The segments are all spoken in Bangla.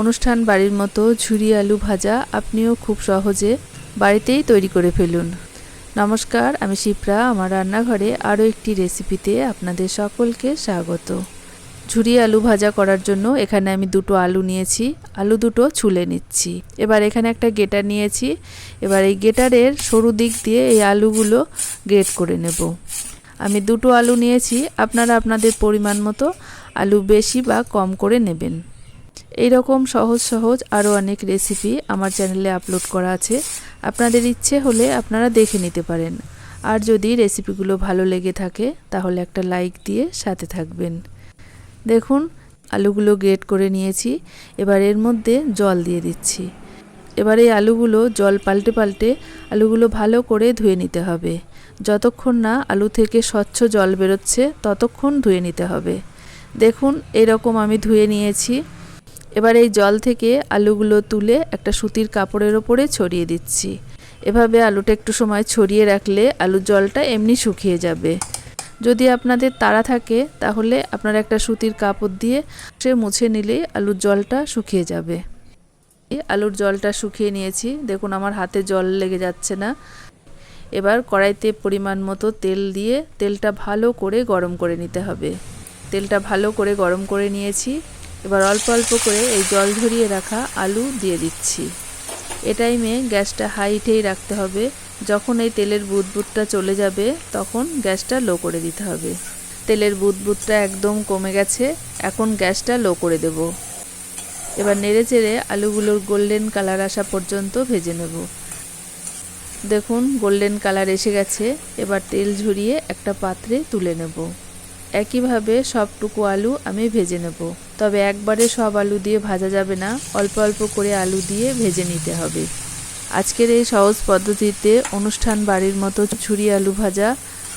অনুষ্ঠান বাড়ির মতো ঝুরি আলু ভাজা আপনিও খুব সহজে বাড়িতেই তৈরি করে ফেলুন। নমস্কার, আমি শিপ্রা। আমার রান্নাঘরে আরও একটি রেসিপিতে আপনাদের সকলকে স্বাগত। ঝুরি আলু ভাজা করার জন্য এখানে আমি দুটো আলু নিয়েছি, আলু দুটো ছুলে নিচ্ছি। এবার এখানে একটা গেটার নিয়েছি। এবার এই গেটারের সরু দিক দিয়ে এই আলুগুলো গ্রেট করে নেব। আমি দুটো আলু নিয়েছি, আপনারা আপনাদের পরিমাণ মতো আলু বেশি বা কম করে নেবেন। এই রকম সহজ সহজ আরও অনেক রেসিপি আমার চ্যানেলে আপলোড করা আছে। আপনাদের ইচ্ছে হলে আপনারা দেখে নিতে পারেন। আর যদি রেসিপিগুলো ভালো লেগে থাকে, তাহলে একটা লাইক দিয়ে সাথে থাকবেন। দেখুন, আলুগুলো গ্রেট করে নিয়েছি। এবার এর মধ্যে জল দিয়ে দিচ্ছি। এবার এই আলুগুলো জল পাল্টে পাল্টে আলুগুলো ভালো করে ধুয়ে নিতে হবে। যতক্ষণ না আলু থেকে স্বচ্ছ জল বেরোচ্ছে, ততক্ষণ ধুয়ে নিতে হবে। দেখুন, এরকম আমি ধুয়ে নিয়েছি। এবার এই জল থেকে আলুগুলো তুলে একটা সুতির কাপড়ের ওপরে ছড়িয়ে দিচ্ছি। এভাবে আলুটা একটু সময় ছড়িয়ে রাখলে আলুর জলটা এমনি শুকিয়ে যাবে। যদি আপনাদের তাড়া থাকে, তাহলে আপনারা একটা সুতির কাপড় দিয়ে সে মুছে নিলেই আলুর জলটা শুকিয়ে যাবে। আলুর জলটা শুকিয়ে নিয়েছি। দেখুন, আমার হাতে জল লেগে যাচ্ছে না। এবার কড়াইতে পরিমাণ মতো তেল দিয়ে তেলটা ভালো করে গরম করে নিতে হবে। তেলটা ভালো করে গরম করে নিয়েছি। এবার অল্প অল্প করে এই জল ঝরিয়ে রাখা আলু দিয়ে দিচ্ছি। এ টাইমে গ্যাসটা হাইটেই রাখতে হবে। যখন এই তেলের বুদবুদটা চলে যাবে, তখন গ্যাসটা লো করে দিতে হবে। তেলের বুদবুদটা একদম কমে গেছে, এখন গ্যাসটা লো করে দেব। এবার নেড়ে চেড়ে আলুগুলোর গোল্ডেন কালার আসা পর্যন্ত ভেজে নেব। দেখুন গোল্ডেন কালার এসে গেছে। এবার তেল ঝরিয়ে একটা পাত্রে তুলে নেব। একইভাবে সবটুকু আলু আমি ভেজে নেব। তবে একবারে সব আলু দিয়ে ভাজা যাবে না, অল্প অল্প করে আলু দিয়ে ভেজে নিতে হবে। আজকের এই সহজ পদ্ধতিতে অনুষ্ঠান বাড়ির মতো ছুরি আলু ভাজা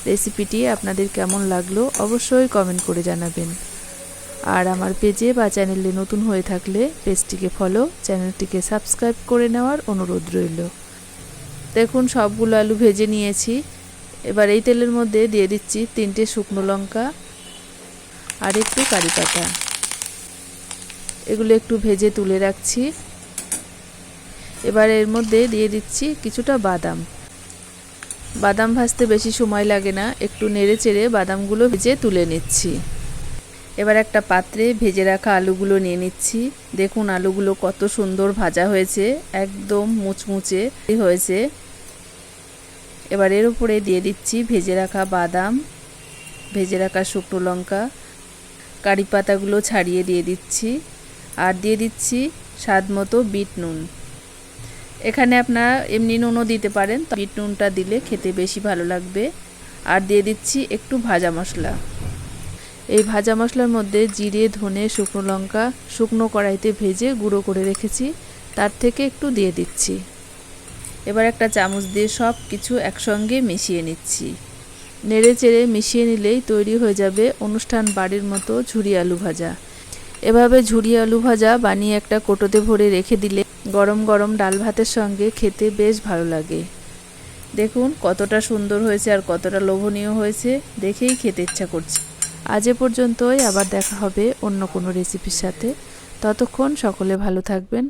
রেসিপিটি আপনাদের কেমন লাগল অবশ্যই কমেন্ট করে জানাবেন। আর আমার পেজে বা চ্যানেলে নতুন হয়ে থাকলে পেজটিকে ফলো, চ্যানেলটিকে সাবস্ক্রাইব করে নেওয়ার অনুরোধ রইল। দেখুন, সবগুলো আলু ভেজে নিয়েছি। এবার এই তেলের মধ্যে দিয়ে দিচ্ছি তিনটে শুকনো লঙ্কা আর একটু কারি পাতা। এগুলো একটু ভেজে তুলে রাখছি। এবার এর মধ্যে দিয়ে দিচ্ছি কিছুটা বাদাম। বাদাম ভাজতে বেশি সময় লাগে না, একটু নেড়ে চেড়ে বাদামগুলো ভেজে তুলে নিচ্ছি। এবার একটা পাত্রে ভেজে রাখা আলুগুলো নিয়ে নিচ্ছি। দেখুন আলুগুলো কত সুন্দর ভাজা হয়েছে, একদম মুচমুচে হয়েছে। এবার এর উপরে দিয়ে দিচ্ছি ভেজে রাখা বাদাম, ভেজে রাখা শুকনো লঙ্কা। কারি পাতাগুলো ছাড়িয়ে দিয়ে দিচ্ছি আর দিয়ে দিচ্ছি স্বাদ মতো বিট নুন। এখানে আপনারা এমনি নুনও দিতে পারেন বিট নুনটা দিলে খেতে বেশি ভালো লাগবে। আর দিয়ে দিচ্ছি একটু ভাজা মশলা। এই ভাজা মশলার মধ্যে জিরে, ধনে, শুকনো লঙ্কা, শুকনো কড়াইতে ভেজে গুঁড়ো করে রেখেছি, তার থেকে একটু দিয়ে দিচ্ছি। এবার একটা চামচ দিয়ে সব কিছু একসঙ্গে মিশিয়ে নিচ্ছি। নেড়ে চেড়ে মিশিয়ে নিলেই তৈরি হয়ে যাবে অনুষ্ঠান বাড়ির মতো ঝুরি আলু ভাজা। এভাবে ঝুরি আলু ভাজা বানিয়ে একটা কোটোতে ভরে রেখে দিলে গরম গরম ডাল ভাতের সঙ্গে খেতে বেশ ভালো লাগে। দেখুন কতটা সুন্দর হয়েছে আর কতটা লোভনীয় হয়েছে, দেখেই খেতে ইচ্ছা করছে। আজ এ পর্যন্তই, আবার দেখা হবে অন্য কোনো রেসিপির সাথে। ততক্ষণ সকলে ভালো থাকবেন।